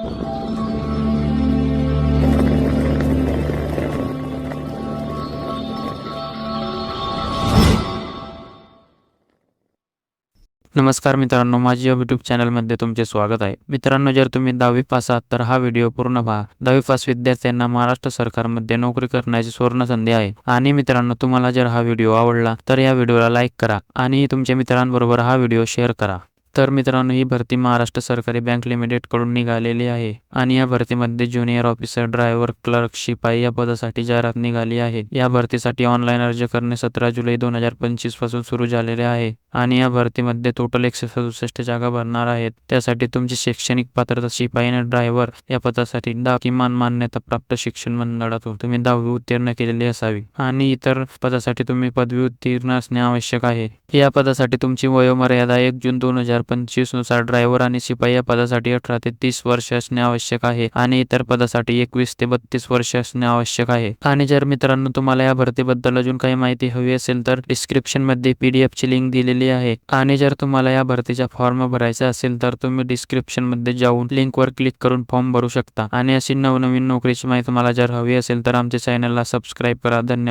नमस्कार मित्रांनो माझी यूट्यूब चॅनलमध्ये तुमचे स्वागत आहे. मित्रांनो जर तुम्ही दहावी पास आहात तर हा व्हिडिओ पूर्ण पहा. दहावी पास विद्यार्थ्यांना महाराष्ट्र सरकारमध्ये नोकरी करण्याची सुवर्ण संधी आहे. आणि मित्रांनो तुम्हाला जर हा व्हिडिओ आवडला तर या व्हिडिओला लाईक करा. आणि तुमच्या मित्रांबरोबर हा व्हिडिओ शेअर करा. तर मित्रांनो ही भरती महाराष्ट्र सरकारी बँक लिमिटेडकडून निघालेली आहे. आणि या भरतीमध्ये ज्युनियर ऑफिसर ड्रायव्हर क्लर्क शिपाई या पदासाठी जाहिरात निघाली आहे. या भरतीसाठी ऑनलाईन अर्ज करणे सतरा जुलै दोन हजार पंचवीसपासून सुरू झालेले आहे आणि या भरतीमध्ये टोटल एकशे सदुसष्ट जागा भरणार आहेत. त्यासाठी तुमची शैक्षणिक पात्रता शिपाई आणि ड्रायव्हर या पदासाठी दहा किमान मान्यता प्राप्त शिक्षण मंडळातून तुम्ही दहावी उत्तीर्ण केलेली असावी आणि इतर पदासाठी तुम्ही पदवी उत्तीर्ण असणे आवश्यक आहे. या पदासाठी तुमची वयोमर्यादा एक जून दोन हजार पंचवीसनुसार ड्रायव्हर आणि शिपाई या पदासाठी अठरा ते तीस वर्ष असणे आवश्यक आवश्यक आहे आणि इतर पदासाठी एकवीस ते बत्तीस वर्ष असणे आवश्यक आहे. आणि जर मित्रांनो तुम्हाला या भरतीबद्दल अजून काही माहिती हवी असेल तर डिस्क्रिप्शनमध्ये पीडीएफ ची लिंक दिलेली आहे. आणि जर तुम्हाला या भरतीचा फॉर्म भरायचा असेल तर तुम्ही डिस्क्रिप्शनमध्ये जाऊन लिंक वर क्लिक करून फॉर्म भरू शकता. आणि अशी नवनवीन नोकरीची माहिती तुम्हाला जर हवी असेल तर आमच्या चॅनलला सबस्क्राईब करा. धन्यवाद.